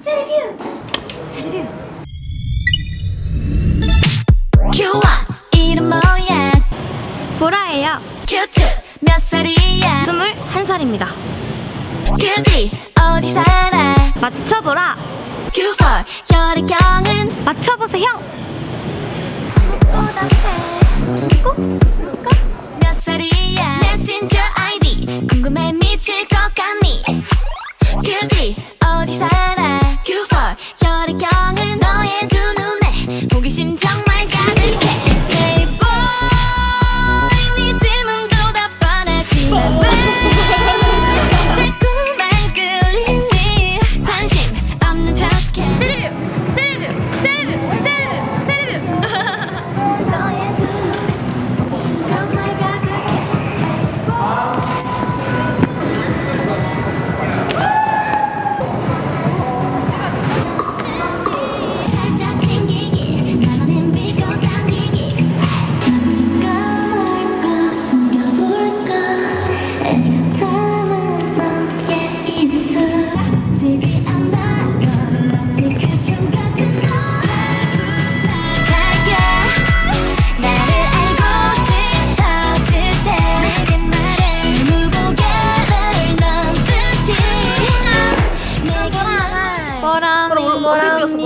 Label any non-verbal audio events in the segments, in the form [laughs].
세리뷰 교환 이름 뭐야 보라예요. 큐트 몇 살이야 21살입니다. 그들이 어디 살아 맞춰보라. 큐펄 혈액형은 맞춰보세요. りさら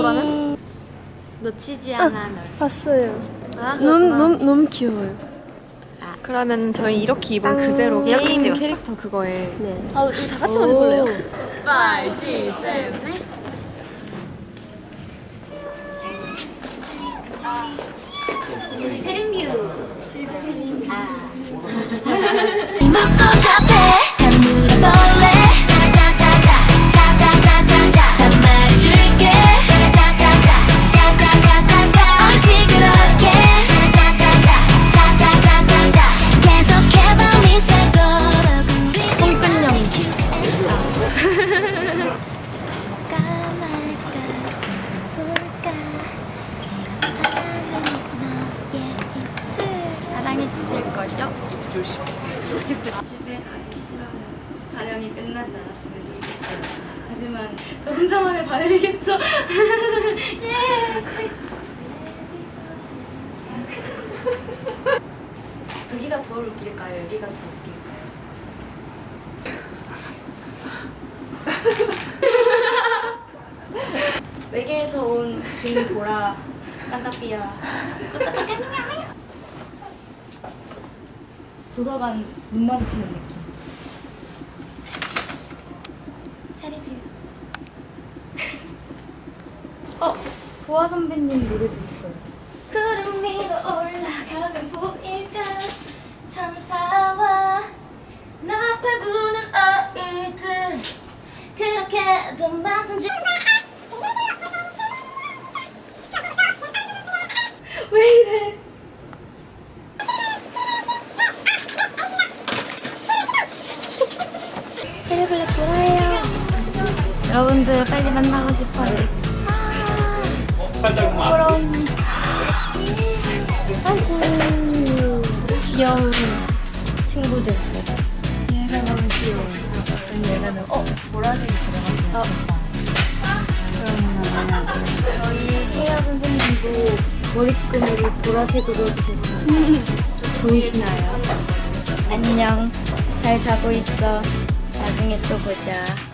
보라는? 놓치지 않아 널. 봤어요. 아, 너무 너무 너무 귀여워요. 그러면 저희 이렇게 입은 땅. 그대로 이렇게 게임 찍었어? 캐릭터 그거에 네. 아 우리 다 같이 만 해볼래요? 5, 6, 7, 8. 거죠? 집에 가기 싫어요. 촬영이 끝나지 않았으면 좋겠어요. 하지만 저 혼자만의 바람이겠죠? [laughs] 예. 여기가 덜 웃길까요? 여기가 더 웃길까요? [laughs] 외계에서 온 김보라 깐따삐야 도서관 눈 마주치는 느낌. 차리뷰. [laughs] 어? 보아 선배님 노래도 있어요. 구름 위로 올라가면 보일까? 천사와 나팔 부는 아이들. 그렇게도 많던지 블랙 보라예요. 여러분들 빨리 만나고 싶어요. 그럼. 아이고 귀여운 친구들. 얘가 너무 귀여워 얘가 너무 어? 보라색이 들어갔어요? 그러면 저희 혜야 선생님도 머리끈으로 보라색으로 해주셨어요 보이시나요? [laughs] 안녕. 잘 자고 있어 나중에 또 보자